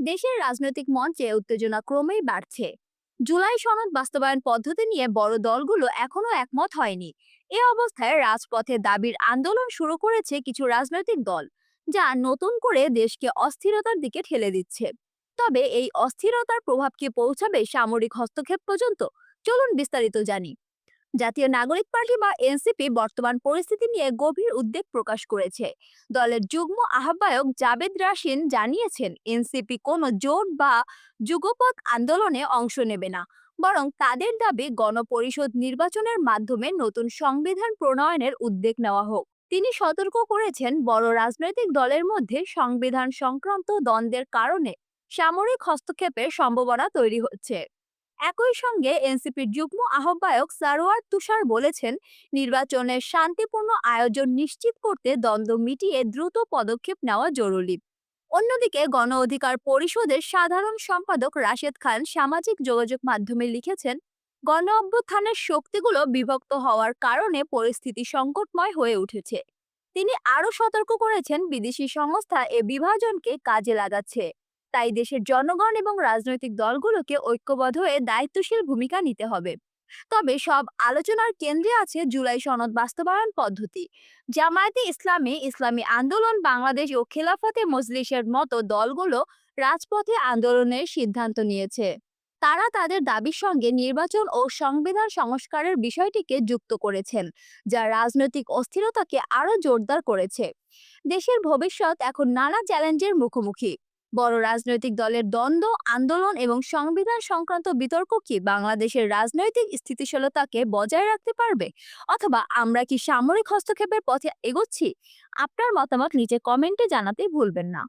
দেশের রাজনৈতিক মঞ্চে উত্তেজনা ক্রমেই বাড়ছে। জুলাই সনদ বাস্তবায়ন পদ্ধতি নিয়ে বড় দলগুলো এখনও একমত হয়নি। এ অবস্থায় রাজপথে দাবির আন্দোলন শুরু করেছে কিছু রাজনৈতিক দল, যা নতুন করে দেশকে অস্থিরতার দিকে ঠেলে দিচ্ছে। তবে এই অস্থিরতার প্রভাব কি পৌঁছাবে সামরিক হস্তক্ষেপ পর্যন্ত? চলুন বিস্তারিত জানি। জাতীয় নাগরিক পার্টি বা এনসিপি বর্তমান পরিস্থিতি নিয়ে গভীর উদ্বেগ প্রকাশ করেছে। দলের যুগ্ম আহ্বায়ক জাবেদ রাশিন জানিয়েছেন, এনসিপি কোনো জোট বা যুগপৎ আন্দোলনে অংশ নেবে না, বরং তাদের দাবি গণপরিষদ নির্বাচনের মাধ্যমে নতুন সংবিধান প্রণয়নের উদ্যোগ নেওয়া হোক। তিনি সতর্ক করেছেন, বড় রাজনৈতিক দলের মধ্যে সংবিধান সংক্রান্ত দ্বন্দ্বের কারণে সামরিক হস্তক্ষেপের সম্ভাবনা তৈরি হচ্ছে। একই সঙ্গে এনসিপির যুগ্ম আহ্বায়ক সারোয়ার তুষার বলেছেন, নির্বাচনের শান্তিপূর্ণ আয়োজন নিশ্চিত করতে দ্বন্দ্ব মিটিয়ে দ্রুত পদক্ষেপ নেওয়া জরুরি। অন্যদিকে গণ অধিকার পরিষদের সাধারণ সম্পাদক রাশেদ খান সামাজিক যোগাযোগ মাধ্যমে লিখেছেন, গণ অভ্যুত্থানের শক্তিগুলো বিভক্ত হওয়ার কারণে পরিস্থিতি সংকটময় হয়ে উঠেছে। তিনি আরও সতর্ক করেছেন, বিদেশি সংস্থা এ বিভাজনকে কাজে লাগাচ্ছে। তাই দেশের জনগণ এবং রাজনৈতিক দলগুলোকে ঐক্যবদ্ধ হয়ে দায়িত্বশীল ভূমিকা নিতে হবে। তবে সব আলোচনার কেন্দ্রে আছে জুলাই সনদ বাস্তবায়ন পদ্ধতি। জামায়াতে ইসলামী ইসলামী আন্দোলন বাংলাদেশ ও খেলাফতে মজলিসের মতো দলগুলো রাজপথে আন্দোলনের সিদ্ধান্ত নিয়েছে। তারা তাদের দাবির সঙ্গে নির্বাচন ও সংবিধান সংস্কারের বিষয়টিকে যুক্ত করেছেন, যা রাজনৈতিক অস্থিরতাকে আরও জোরদার করেছে। দেশের ভবিষ্যৎ এখন নানা চ্যালেঞ্জের মুখোমুখি। বড় রাজনৈতিক দলের দ্বন্দ্ব, আন্দোলন এবং সংবিধান সংক্রান্ত বিতর্ক কি বাংলাদেশের রাজনৈতিক স্থিতিশীলতাকে বজায় রাখতে পারবে? অথবা আমরা কি সামরিক হস্তক্ষেপের পথে এগোচ্ছি? আপনার মতামত নিচে কমেন্টে জানাতে ভুলবেন না।